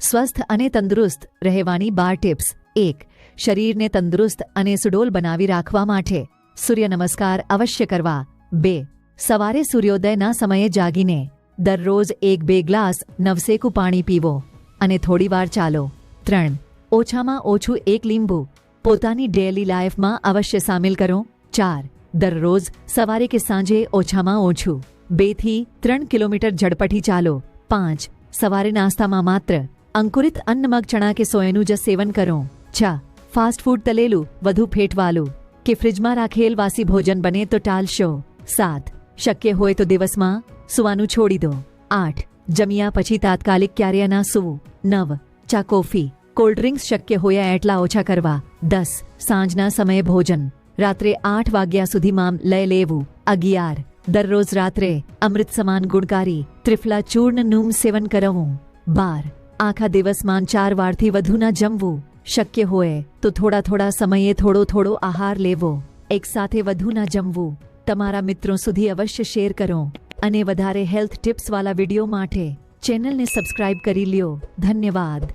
સ્વસ્થ અને તંદુરસ્ત રહેવાની બાર ટિપ્સ. એક, શરીરને તંદુરસ્ત અને સુડોલ બનાવી રાખવા માટે. સૂર્ય નમસ્કાર અવશ્ય કરવા. બે, સવારે સૂર્યોદયના સમયે જાગીને દરરોજ એક બે ગ્લાસ નવસેકું પાણી પીવો અને થોડીવાર ચાલો. ત્રણ, ઓછામાં ઓછું એક લીંબુ પોતાની ડેલી લાઈફમાં અવશ્ય સામેલ કરો. ચાર, દરરોજ સવારે કે સાંજે ઓછામાં ઓછું બેથી ત્રણ કિલોમીટર ઝડપથી ચાલો. પાંચ, સવારે નાસ્તામાં માત્ર અંકુરિત અન્ન મગ ચણા કે સોયાનું જ સેવન કરો. ચા ફાસ્ટ ફૂડ તલેલું, વધુ ફેટવાલું કે ફ્રિજમાં રાખેલ વાસી ભોજન બને તો ટાળશો સાત, શક્ય હોય તો દિવસમાં સુવાનું છોડી દો. આઠ, જમ્યા પછી તાત્કાલિક ક્યારે ના સૂવું નવ, ચા કોફી. કોલ્ડ ડ્રિંક્સ શક્ય હોય એટલા ઓછા કરવા. દસ, સાંજના સમયે ભોજન. રાત્રે આઠ વાગ્યા સુધીમાં લઈ લેવું. અગિયાર, દરરોજ રાત્રે અમૃત સમાન ગુણકારી, ત્રિફલા ચૂર્ણનું સેવન કરવું. બાર આખા દિવસમાં ચાર વારથી વધુ ના જમવું શક્ય હોય તો થોડા થોડા સમયે થોડો થોડો આહાર લેવો. એકસાથે વધુ ના જમવું. તમારા મિત્રો સુધી અવશ્ય શેર કરો અને વધારે હેલ્થ ટિપ્સવાળા વીડિયો માટે ચેનલને સબસ્ક્રાઇબ કરી લ્યો. ધન્યવાદ.